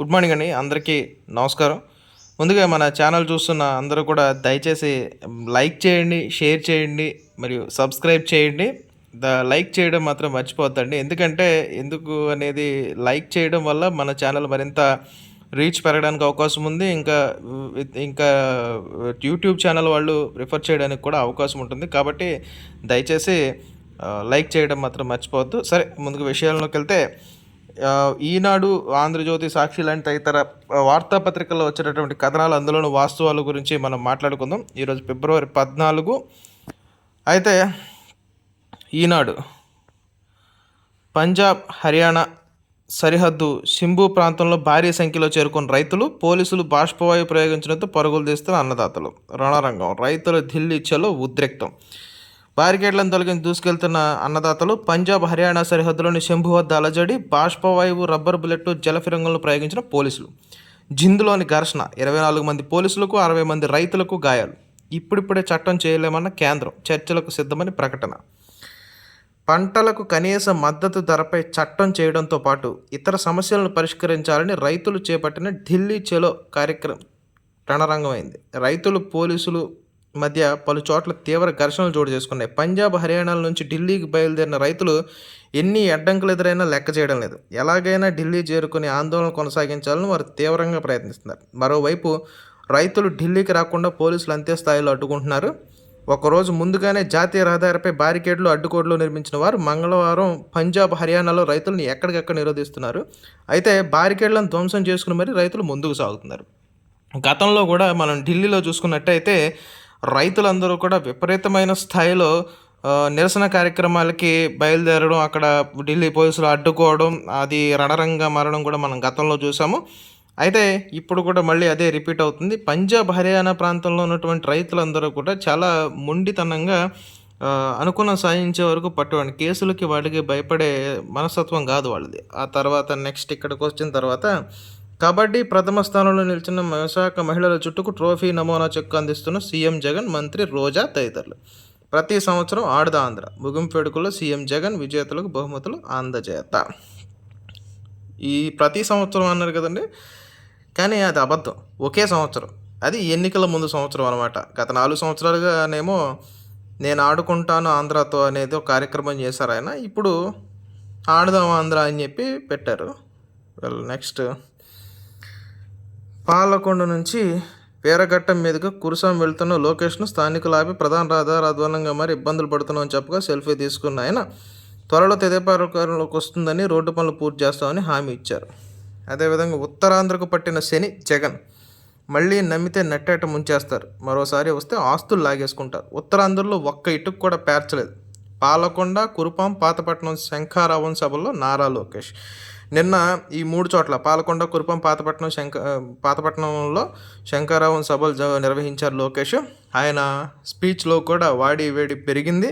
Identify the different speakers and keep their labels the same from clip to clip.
Speaker 1: Good morning అండి. అందరికీ నమస్కారం. ముందుగా మన ఛానల్ చూస్తున్న అందరూ కూడా దయచేసి లైక్ చేయండి షేర్ చేయండి మరియు సబ్స్క్రైబ్ చేయండి. ద లైక్ చేయడం మాత్రం మర్చిపోద్దండి ఎందుకంటే ఎందుకు అనేది లైక్ చేయడం వల్ల మన ఛానల్ మరింత రీచ్ పెరగడానికి అవకాశం ఉంది. ఇంకా విత్ ఇంకా యూట్యూబ్ ఛానల్ వాళ్ళు రిఫర్ చేయడానికి కూడా అవకాశం ఉంటుంది. కాబట్టి దయచేసి లైక్ చేయడం మాత్రం మర్చిపోవద్దు. సరే ముందుకు విషయాల్లోకి వెళ్తే ఈనాడు ఆంధ్రజ్యోతి సాక్షి లాంటి తదితర వార్తాపత్రికల్లో వచ్చేటటువంటి కథనాలు అందులోని వాస్తవాల గురించి మనం మాట్లాడుకుందాం. ఈరోజు ఫిబ్రవరి పద్నాలుగు. అయితే ఈనాడు పంజాబ్ హర్యానా సరిహద్దు సింబు ప్రాంతంలో భారీ సంఖ్యలో చేరుకున్న రైతులు పోలీసులు బాష్పవాయు ప్రయోగించడంతో పరుగులు తీస్తున్న అన్నదాతలు. రణరంగం రైతుల ఢిల్లీ చలో ఉద్రిక్తం. బారికేడ్లను తొలగించి దూసుకెళ్తున్న అన్నదాతలు పంజాబ్ హర్యానా సరిహద్దులోని శంభు వద్ద అలజడి బాష్పవాయువు రబ్బర్ బుల్లెట్ జలఫిరంగులను ప్రయోగించిన పోలీసులు. జిందులోని ఘర్షణ ఇరవై నాలుగు మంది పోలీసులకు అరవై మంది రైతులకు గాయాలు. ఇప్పుడిప్పుడే చట్టం చేయలేమన్న కేంద్రం చర్చలకు సిద్ధమని ప్రకటన. పంటలకు కనీస మద్దతు ధరపై చట్టం చేయడంతో పాటు ఇతర సమస్యలను పరిష్కరించాలని రైతులు చేపట్టిన ఢిల్లీ చెలో కార్యక్రమం రణరంగమైంది. రైతులు పోలీసులు మధ్య పలు చోట్ల తీవ్ర ఘర్షణలు చోటు చేసుకున్నాయి. పంజాబ్ హర్యానాల నుంచి ఢిల్లీకి బయలుదేరిన రైతులు ఎన్ని అడ్డంకులు ఎదురైనా లెక్క చేయడం లేదు. ఎలాగైనా ఢిల్లీ చేరుకుని ఆందోళన కొనసాగించాలని వారు తీవ్రంగా ప్రయత్నిస్తున్నారు. మరోవైపు రైతులు ఢిల్లీకి రాకుండా పోలీసులు అంతే స్థాయిలో అడ్డుకుంటున్నారు. ఒకరోజు ముందుగానే జాతీయ రహదారిపై బారికేడ్లు అడ్డుకోడ్లు నిర్మించిన వారు మంగళవారం పంజాబ్ హర్యానాలో రైతులను ఎక్కడికెక్కడ నిరోధిస్తున్నారు. అయితే బారికేడ్లను ధ్వంసం చేసుకుని మరీ రైతులు ముందుకు సాగుతున్నారు. గతంలో కూడా మనం ఢిల్లీలో చూసుకున్నట్టయితే రైతులందరూ కూడా విపరీతమైన స్థాయిలో నిరసన కార్యక్రమాలకి బయలుదేరడం అక్కడ ఢిల్లీ పోలీసులు అడ్డుకోవడం అది రణరంగా మారడం కూడా మనం గతంలో చూసాము. అయితే ఇప్పుడు కూడా మళ్ళీ అదే రిపీట్ అవుతుంది. పంజాబ్ హర్యానా ప్రాంతంలో ఉన్నటువంటి రైతులందరూ కూడా చాలా మొండితనంగా అనుకున్న సాధించే వరకు పట్టుకోండి కేసులకి వాటికి భయపడే మనస్తత్వం కాదు వాళ్ళది. ఆ తర్వాత నెక్స్ట్ ఇక్కడికి వచ్చిన తర్వాత కబడ్డీ ప్రథమ స్థానంలో నిలిచిన విశాఖ మహిళల చుట్టూకు ట్రోఫీ నమూనా చెక్కు అందిస్తున్న సీఎం జగన్ మంత్రి రోజా తదితరులు. ప్రతి సంవత్సరం ఆడద ఆంధ్ర ముగింపు వేడుకల్లో సీఎం జగన్ విజేతలకు బహుమతులు అందజేత. ఈ ప్రతి సంవత్సరం అన్నారు కదండి కానీ అది అబద్ధం. ఒకే సంవత్సరం. అది ఎన్నికల ముందు సంవత్సరం అనమాట గత నాలుగు సంవత్సరాలుగానేమో నేను ఆడుకుంటాను ఆంధ్రాతో అనేది ఒక కార్యక్రమం చేశారు ఆయన. ఇప్పుడు ఆడదాం ఆంధ్ర అని చెప్పి పెట్టారు. వెల్ నెక్స్ట్ పాలకొండ నుంచి వీరఘట్టం మీదుగా కురుసాం వెళ్తున్న లోకేష్ను స్థానికులు ఆపి ప్రధాన రహదారి అధ్వానంగా మరి ఇబ్బందులు పడుతున్నామని చెప్పగా సెల్ఫీ తీసుకున్న ఆయన త్వరలో తెదేపారంలోకి వస్తుందని రోడ్డు పనులు పూర్తి చేస్తామని హామీ ఇచ్చారు. అదేవిధంగా ఉత్తరాంధ్రకు పట్టిన శని జగన్ మళ్ళీ నమ్మితే నెట్టేట ముంచేస్తారు. మరోసారి వస్తే ఆస్తులు లాగేసుకుంటారు. ఉత్తరాంధ్రలో ఒక్క ఇటుకు కూడా పేర్చలేదు. పాలకొండ కురుపాం పాతపట్నం శంఖారావం సభల్లో నారా లోకేష్. నిన్న ఈ మూడు చోట్ల పాలకొండ కురుపం పాతపట్నం శంక పాతపట్నంలో శంకరావం సభలు నిర్వహించారు లోకేష్. ఆయన స్పీచ్లో కూడా వాడి వేడి పెరిగింది.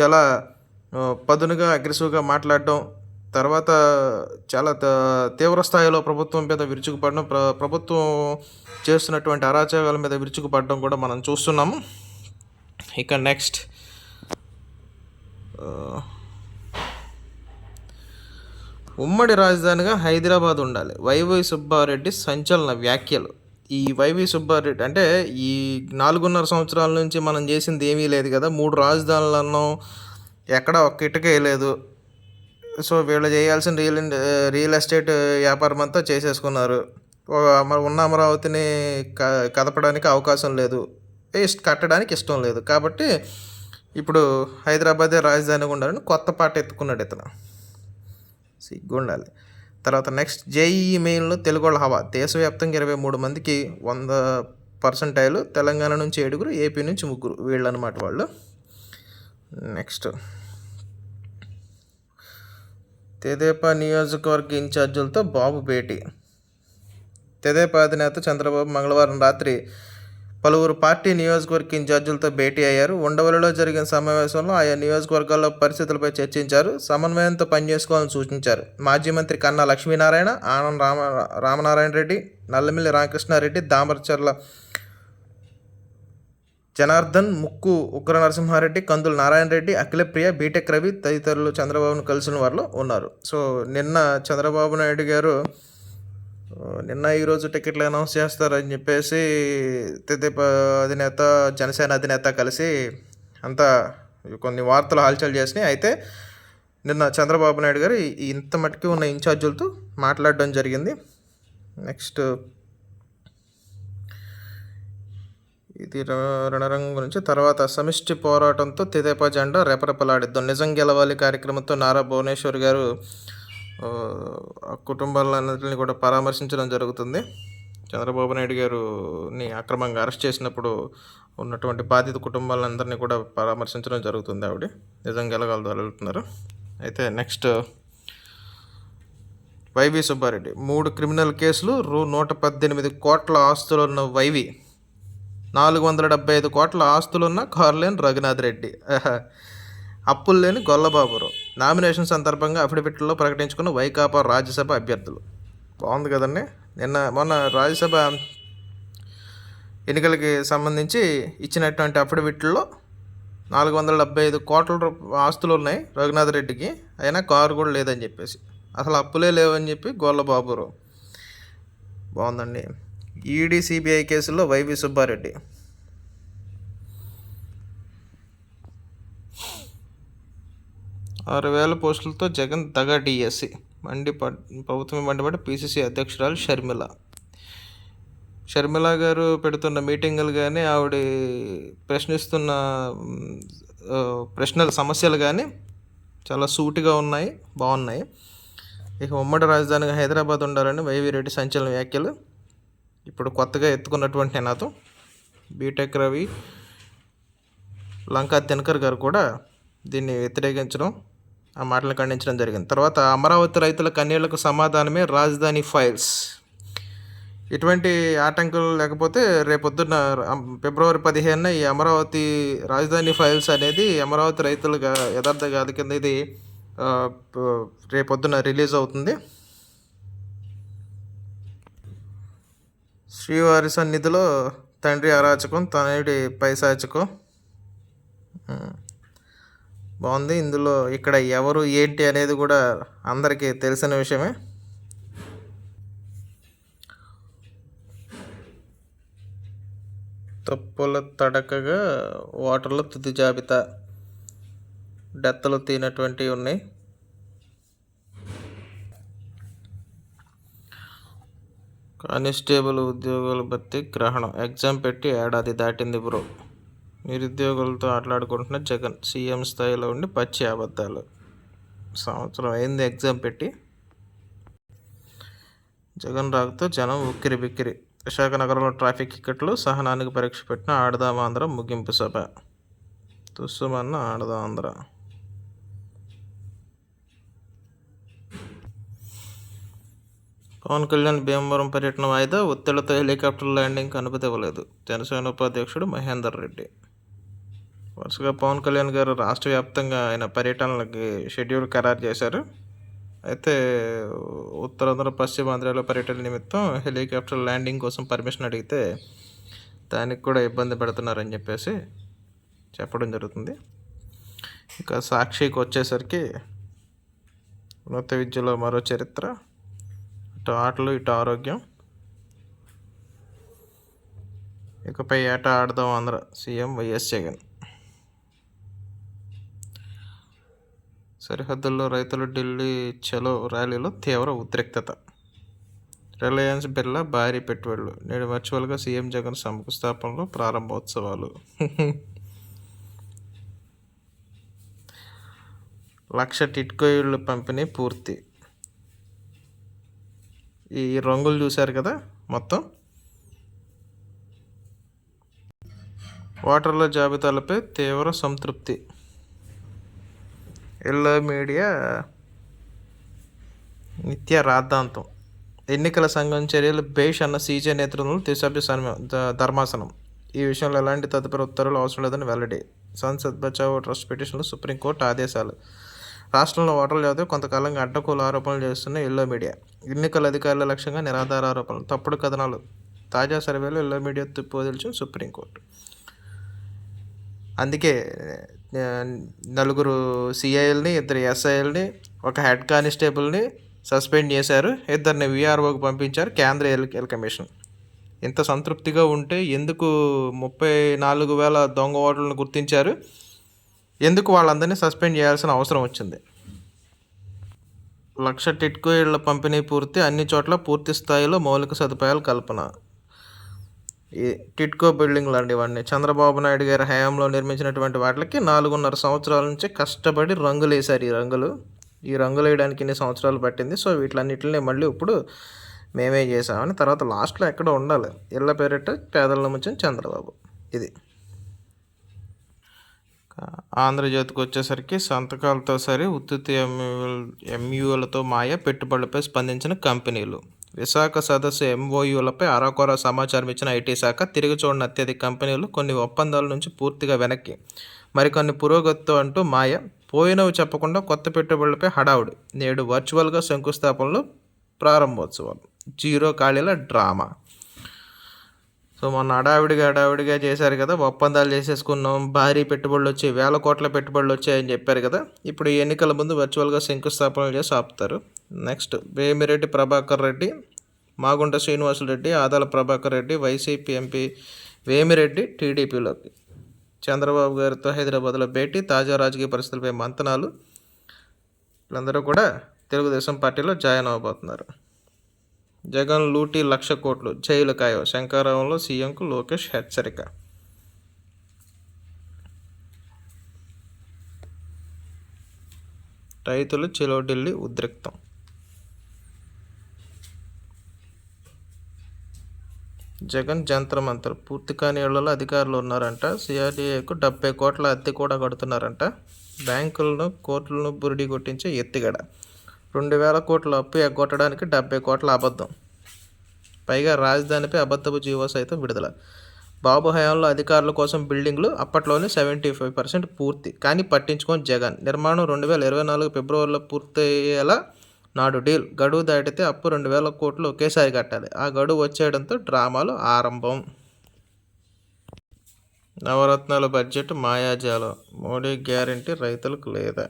Speaker 1: చాలా పదునుగా అగ్రెసివ్గా మాట్లాడడం తర్వాత చాలా తీవ్రస్థాయిలో తీవ్ర స్థాయిలో ప్రభుత్వం మీద విరుచుకుపడడం ప్ర ప్రభుత్వం చేస్తున్నటువంటి అరాచకాల మీద విరుచుకుపడడం కూడా మనం చూస్తున్నాము. ఇక నెక్స్ట్ ఉమ్మడి రాజధానిగా హైదరాబాద్ ఉండాలి. వైవై సుబ్బారెడ్డి సంచలన వ్యాఖ్యలు. ఈ వైవి సుబ్బారెడ్డి అంటే ఈ నాలుగున్నర సంవత్సరాల నుంచి మనం చేసింది ఏమీ లేదు కదా. మూడు రాజధానులు అన్నాం. ఎక్కడ ఒక్క ఇటుకే లేదు. సో వీళ్ళు చేయాల్సిన రియల్ రియల్ ఎస్టేట్ వ్యాపారం అంతా చేసేసుకున్నారు. ఉన్న అమరావతిని క- కదపడానికి అవకాశం లేదు. ఇష్ట కట్టడానికి ఇష్టం లేదు. కాబట్టి ఇప్పుడు హైదరాబాదే రాజధానిగా ఉండాలని కొత్త పాట ఎత్తుకున్నాడు ఇతను. సిగ్గుండాలి. తర్వాత నెక్స్ట్ జేఈఈ మెయిన్లో తెలుగు వాళ్ళ హవా. దేశవ్యాప్తంగా ఇరవై మూడు మందికి వంద పర్సంటైలు తెలంగాణ నుంచి ఏడుగురు ఏపీ నుంచి ముగ్గురు వీళ్ళు అనమాట వాళ్ళు. నెక్స్ట్ తెదేపా నియోజకవర్గ ఇన్ఛార్జీలతో బాబు భేటీ. తెదేపా అధినేత చంద్రబాబు మంగళవారం రాత్రి పలువురు పార్టీ నియోజకవర్గ ఇన్ఛార్జీలతో భేటీ అయ్యారు. ఉండవల్లిలో జరిగిన సమావేశంలో ఆయా నియోజకవర్గాల్లో పరిస్థితులపై చర్చించారు. సమన్వయంతో పనిచేసుకోవాలని సూచించారు. మాజీ మంత్రి కన్నా లక్ష్మీనారాయణ ఆనంద్ రామ రామనారాయణ రెడ్డి నల్లమిల్లి రామకృష్ణారెడ్డి దామరచర్ల జనార్దన్ ముక్కు ఉగ్ర నరసింహారెడ్డి కందుల నారాయణ రెడ్డి అఖిలప్రియ బీటెక్ రవి తదితరులు చంద్రబాబును కలిసిన వారిలో ఉన్నారు. సో నిన్న చంద్రబాబు నాయుడు గారు నిన్న ఈరోజు టికెట్లు అనౌన్స్ చేస్తారని చెప్పేసి తెదేప అధినేత జనసేన అధినేత కలిసి అంతా కొన్ని వార్తలు హల్చల్ చేసినాయి. అయితే నిన్న చంద్రబాబు నాయుడు గారు ఇంత మట్టుకు ఉన్న ఇన్ఛార్జీలతో మాట్లాడడం జరిగింది. నెక్స్ట్ ఇది రణరంగం గురించి తర్వాత సమిష్టి పోరాటంతో తెదేపా జెండా రెపరెపలాడిద్దాం. నిజం గెలవాలి కార్యక్రమంతో నారా భువనేశ్వర్ గారు కుటుంబాలన్నింటినీ కూడా పరామర్శించడం జరుగుతుంది. చంద్రబాబు నాయుడు గారుని అక్రమంగా అరెస్ట్ చేసినప్పుడు ఉన్నటువంటి బాధిత కుటుంబాలందరినీ కూడా పరామర్శించడం జరుగుతుంది ఆవిడ. నిజం గెలగలదు వెళ్తున్నారు అయితే నెక్స్ట్ వైవి సుబ్బారెడ్డి. మూడు క్రిమినల్ కేసులు రూ నూట పద్దెనిమిది కోట్ల ఆస్తులున్న వైవి నాలుగు వందల డెబ్బై ఐదు కోట్ల ఆస్తులున్న కార్లేన్ రఘునాథ్ రెడ్డి. అప్పులు లేని గొల్లబాబురావు. నామినేషన్ సందర్భంగా అఫిడవిట్లో ప్రకటించుకున్న వైకాపా రాజ్యసభ అభ్యర్థులు. బాగుంది కదండి? నిన్న మొన్న రాజ్యసభ ఎన్నికలకి సంబంధించి ఇచ్చినటువంటి అఫిడవిట్లో నాలుగు వందల డెబ్బై ఐదు కోట్ల ఆస్తులు ఉన్నాయి రఘునాథ్ రెడ్డికి. అయినా కారు కూడా లేదని చెప్పేసి. అసలు అప్పులే లేవని చెప్పి గోళ్ళబాబురావు బాగుందండి. ఈడీ సిబిఐ కేసులో వైవి సుబ్బారెడ్డి. ఆరు వేల పోస్టులతో జగన్ దగా డిఎస్సి. మండి ప్రభుత్వం మండిపడి పిసిసి అధ్యక్షురాలు షర్మిల. షర్మిల గారు పెడుతున్న మీటింగులు కానీ ఆవిడ ప్రశ్నిస్తున్న ప్రశ్నల సమస్యలు కానీ చాలా సూటిగా ఉన్నాయి బాగున్నాయి. ఇక ఉమ్మడి రాజధానిగా హైదరాబాద్ ఉండాలని వైవి రెడ్డి సంచలన వ్యాఖ్యలు. ఇప్పుడు కొత్తగా ఎత్తుకున్నటువంటి నినాదం బీటెక్ రవి లంకా దినకర్ గారు కూడా దీన్ని వ్యతిరేకించడం ఆ మాటలు ఖండించడం జరిగింది. తర్వాత అమరావతి రైతుల కన్నీళ్ళకు సమాధానమే రాజధాని ఫైల్స్. ఇటువంటి ఆటంకాలు లేకపోతే రేపొద్దున ఫిబ్రవరి పదిహేనున ఈ అమరావతి రాజధాని ఫైల్స్ అనేది అమరావతి రైతులుగా యథార్థ గాథ కింద ఇది రేపొద్దున రిలీజ్ అవుతుంది. శ్రీవారి సన్నిధిలో తండ్రి అరాచకం తనయుడి పైశాచకం. బాగుంది. ఇందులో ఇక్కడ ఎవరు ఏంటి అనేది కూడా అందరికీ తెలిసిన విషయమే. తప్పుల తడకగా వాటర్ల తుది జాబితా. డెత్తలు తీనటువంటివి ఉన్నాయి. కానిస్టేబుల్ ఉద్యోగుల భర్తీ గ్రహణం. ఎగ్జామ్ పెట్టి ఏడాది దాటింది బ్రో. నిరుద్యోగులతో ఆటలాడుకుంటున్న జగన్ సీఎం స్థాయిలో ఉండి పచ్చి అబద్ధాలు. సంవత్సరం అయింది ఎగ్జామ్ పెట్టి. జగన్ రాకతో జనం ఉక్కిరి బిక్కిరి. విశాఖ నగరంలో ట్రాఫిక్ ఇక్కట్లు సహనానికి పరీక్ష పెట్టిన ఆడదాం ఆంధ్ర ముగింపు సభ. తుస్సుమన్న ఆడదాం ఆంధ్ర. పవన్ కళ్యాణ్ భీమవరం పర్యటన వాయిదా ఒత్తిళ్ళతో హెలికాప్టర్ ల్యాండింగ్ అనుమతి ఇవ్వలేదు. జనసేన ఉపాధ్యక్షుడు మహేందర్ రెడ్డి. వరుసగా పవన్ కళ్యాణ్ గారు రాష్ట్ర వ్యాప్తంగా ఆయన పర్యటనలకి షెడ్యూల్ ఖరారు చేశారు. అయితే ఉత్తరాంధ్ర పశ్చిమాంధ్రలో పర్యటన నిమిత్తం హెలికాప్టర్ ల్యాండింగ్ కోసం పర్మిషన్ అడిగితే దానికి కూడా ఇబ్బంది పెడుతున్నారని చెప్పేసి చెప్పడం జరుగుతుంది. ఇంకా సాక్షికి వచ్చేసరికి ఉన్నత విద్యలో మరో చరిత్ర. ఇటు ఆటలు ఇటు ఆరోగ్యం. ఇకపై ఏట ఆడదాం ఆంధ్ర సీఎం వైఎస్ జగన్. సరిహద్దుల్లో రైతులు ఢిల్లీ చలో ర్యాలీలో తీవ్ర ఉద్రిక్తత. రిలయన్స్ బిర్లా భారీ పెట్టుబడులు. నేడు వర్చువల్గా సీఎం జగన్ శంకుస్థాపనలో ప్రారంభోత్సవాలు. లక్ష టిట్కోయిళ్ళు పంపిణీ పూర్తి. ఈ రంగులు చూశారు కదా మొత్తం? ఓటర్ల జాబితాలపై తీవ్ర సంతృప్తి. ఎల్లో మీడియా నిత్య రాద్ధాంతం. ఎన్నికల సంఘం చర్యలు బేష్ అన్న సీజే నేతృత్వంలో త్రిసభ్య సన్మ- ధర్మాసనం. ఈ విషయంలో ఎలాంటి తదుపరి ఉత్తర్వులు అవసరం లేదని వెల్లడి. సంసద్ బచావో ట్రస్ట్ పిటిషన్లో సుప్రీంకోర్టు ఆదేశాలు. రాష్ట్రంలో ఓటర్ల జాబితా కొంతకాలంగా అడ్డకూల ఆరోపణలు చేస్తున్న ఎల్లో మీడియా. ఎన్నికల అధికారుల లక్ష్యంగా నిరాధార ఆరోపణలు. తప్పుడు కథనాలు. తాజా సర్వేలో ఎల్లో మీడియా తుప్పు వదిలిచిన సుప్రీంకోర్టు. అందుకే నలుగురు సిఐఎల్ని ఇద్దరు ఎస్ఐఎల్ని ఒక హెడ్ కానిస్టేబుల్ని సస్పెండ్ చేశారు. ఇద్దరిని విఆర్ఓకి పంపించారు కేంద్ర ఎల్ కమిషన్. ఇంత సంతృప్తిగా ఉంటే ఎందుకు ముప్పై నాలుగు వేల దొంగ ఓటర్లను గుర్తించారు? ఎందుకు వాళ్ళందరినీ సస్పెండ్ చేయాల్సిన అవసరం వచ్చింది? లక్ష టిట్కో ఇళ్ళ పంపిణీ పూర్తి అన్ని చోట్ల పూర్తి స్థాయిలో మౌలిక సదుపాయాల కల్పన. టిట్కో బిల్డింగ్ లాంటివన్నీ. చంద్రబాబు నాయుడు గారి హయాంలో నిర్మించినటువంటి వాటికి నాలుగున్నర సంవత్సరాల నుంచి కష్టపడి రంగులు వేశారు ఈ రంగులు. ఈ రంగులు వేయడానికి ఇన్ని సంవత్సరాలు పట్టింది. సో వీటిలన్నింటినీ మళ్ళీ ఇప్పుడు మేమే చేసామని తర్వాత లాస్ట్లో ఎక్కడో ఉండాలి. ఇళ్ళ పేరిట పేదల ముంచిన చంద్రబాబు. ఇది. ఆంధ్రజ్యోతికి వచ్చేసరికి సంతకాలతో సరి ఉత్తుత్తి ఎంయూలతో మాయ పెట్టుబడులపై స్పందించిన కంపెనీలు. విశాఖ సదస్సు ఎంఓయూలపై అరాకొర సమాచారం ఇచ్చిన ఐటీ శాఖ తిరిగి చూడని అత్యధిక కంపెనీలు కొన్ని ఒప్పందాల నుంచి పూర్తిగా వెనక్కి. మరికొన్ని పురోగతితో అంటూ మాయ. పోయినవి చెప్పకుండా కొత్త పెట్టుబడులపై హడావుడి. నేడు వర్చువల్గా శంకుస్థాపనలు ప్రారంభోత్సవం. జీరో ఖాళీల డ్రామా. సో మొన్న హడావిడిగా హడావిడిగా చేశారు కదా. ఒప్పందాలు చేసేసుకున్నాం. భారీ పెట్టుబడులు వచ్చాయి. వేల కోట్ల పెట్టుబడులు వచ్చాయని చెప్పారు కదా. ఇప్పుడు ఎన్నికల ముందు వర్చువల్గా శంకుస్థాపనలు చేసి ఆపుతారు. Next Vemireddy Prabhakar Reddy Magunta Srinivasulareddy Adala Prabhakar Reddy YCP MP Vemireddy టీడీపీలోకి. చంద్రబాబు గారితో హైదరాబాద్లో భేటీ తాజా రాజకీయ పరిస్థితులపై మంతనాలు. వీళ్ళందరూ కూడా తెలుగుదేశం పార్టీలో జాయిన్ అవ్వబోతున్నారు జగన్ లూటీ లక్ష కోట్లు జైలు కాయో శంకారావంలో సీఎంకు లోకేష్ హెచ్చరిక. రైతులు చెలో ఢిల్లీ ఉద్రిక్తం. జగన్ జంత్ర మంత్ర. పూర్తి కాని ఏళ్ళలో అధికారులు ఉన్నారంట. సిఆర్డీఏకు డెబ్బై కోట్ల అద్దె కూడా కడుతున్నారంట. బ్యాంకులను కోర్టులను బురిడి కొట్టించే ఎత్తిగడ. రెండు వేల కోట్ల అప్పు ఎగ్గొట్టడానికి డెబ్బై కోట్ల అబద్ధం. పైగా రాజధానిపై అబద్ధపు జీవో సైతం విడుదల. బాబు హయాంలో అధికారుల కోసం బిల్డింగ్లు అప్పట్లోనే సెవెంటీ ఫైవ్ పర్సెంట్ పూర్తి. కానీ పట్టించుకొని జగన్. నిర్మాణం రెండు వేల ఇరవై నాలుగు ఫిబ్రవరిలో పూర్తయ్యేలా నాడు డీల్. గడువు దాటితే అప్పు రెండు వేల కోట్లు ఒకేసారి కట్టాలి. ఆ గడువు వచ్చేయడంతో డ్రామాలు ఆరంభం. నవరత్నాల బడ్జెట్ మాయాజాలం. మోడీ గ్యారంటీ రైతులకు లేదా?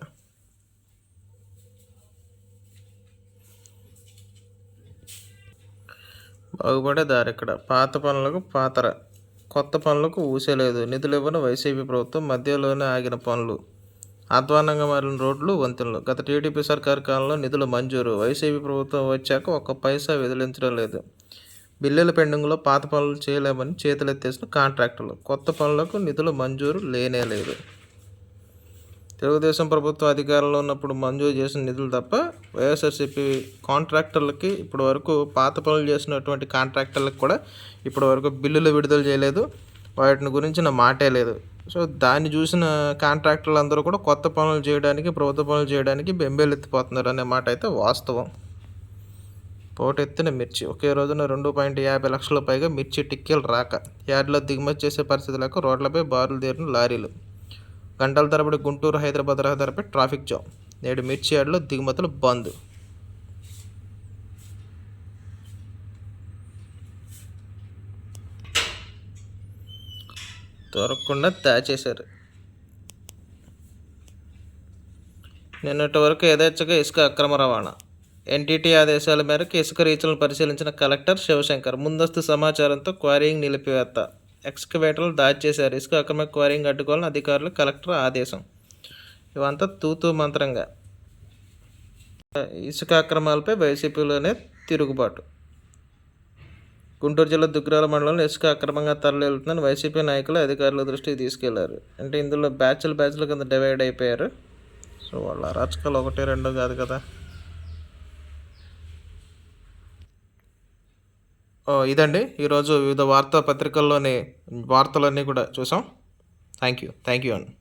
Speaker 1: బాగుపడే దారి ఇక్కడ. పాత పనులకు పాతర. కొత్త పనులకు ఊసేలేదు. నిధులు ఇవ్వని వైసీపీ ప్రభుత్వం మధ్యలోనే ఆగిన పనులు. అధ్వానంగా మారిన రోడ్లు వంతెనలు. గత టీడీపీ సర్కార్ కాలంలో నిధులు మంజూరు. వైసీపీ ప్రభుత్వం వచ్చాక ఒక్క పైసా విదిలించడం లేదు. బిల్లుల పెండింగ్లో పాత పనులు చేయలేమని చేతులెత్తేసిన కాంట్రాక్టర్లు. కొత్త పనులకు నిధులు మంజూరు లేనే లేదు. తెలుగుదేశం ప్రభుత్వం అధికారంలో ఉన్నప్పుడు మంజూరు చేసిన నిధులు తప్ప వైఎస్ఆర్సీపీ కాంట్రాక్టర్లకి ఇప్పటి వరకు పాత పనులు చేసినటువంటి కాంట్రాక్టర్లకు కూడా ఇప్పటి వరకు బిల్లులు విడుదల చేయలేదు. వాటిని గురించిన మాటే లేదు. సో దాన్ని చూసిన కాంట్రాక్టర్లు అందరూ కూడా కొత్త పనులు చేయడానికి ప్రభుత్వ పనులు చేయడానికి బెంబేలెత్తిపోతున్నారు అనే మాట అయితే వాస్తవం. పోటెత్తిన మిర్చి. ఒకే రోజున రెండు పాయింట్ యాభై లక్షల పైగా మిర్చి టిక్కీలు రాక యార్డ్లో దిగుమతి చేసే పరిస్థితులకు రోడ్లపై బారులు తీరిన లారీలు. గంటల తరబడి గుంటూరు హైదరాబాద్ రహదారిపై ట్రాఫిక్ జామ్. నేడు మిర్చి యార్డ్లో దిగుమతులు బంద్. దొరకకుండా దాచేశారు. నిన్నటి వరకు యథేచ్ఛగా ఇసుక అక్రమ రవాణా. ఎన్టీటీ ఆదేశాల మేరకు ఇసుక రీచ్లను పరిశీలించిన కలెక్టర్ శివశంకర్ ముందస్తు సమాచారంతో క్వారీయింగ్ నిలిపివేత ఎక్స్కవేటర్లు దాడి చేశారు ఇసుక అక్రమ క్వారీయింగ్ అడ్డుకోవాలని అధికారులు కలెక్టర్ ఆదేశం. ఇవంతా తూతూ మంత్రంగా. ఇసుక అక్రమాలపై వైసీపీలోనే తిరుగుబాటు. గుంటూరు జిల్లా దుగ్గరాల మండలంలో ఇసుక అక్రమంగా తరలివెళ్తుందని వైసీపీ నాయకులు అధికారుల దృష్టికి తీసుకెళ్ళారు. అంటే ఇందులో బ్యాచ్లు బ్యాచ్ల కింద డివైడ్ అయిపోయారు. సో వాళ్ళ అరాచకాలు ఒకటి రెండు కాదు కదా. ఇదండి. ఈరోజు వివిధ వార్తాపత్రికల్లోని వార్తలన్నీ కూడా చూసాం. థ్యాంక్ యూ థ్యాంక్ యూ అండి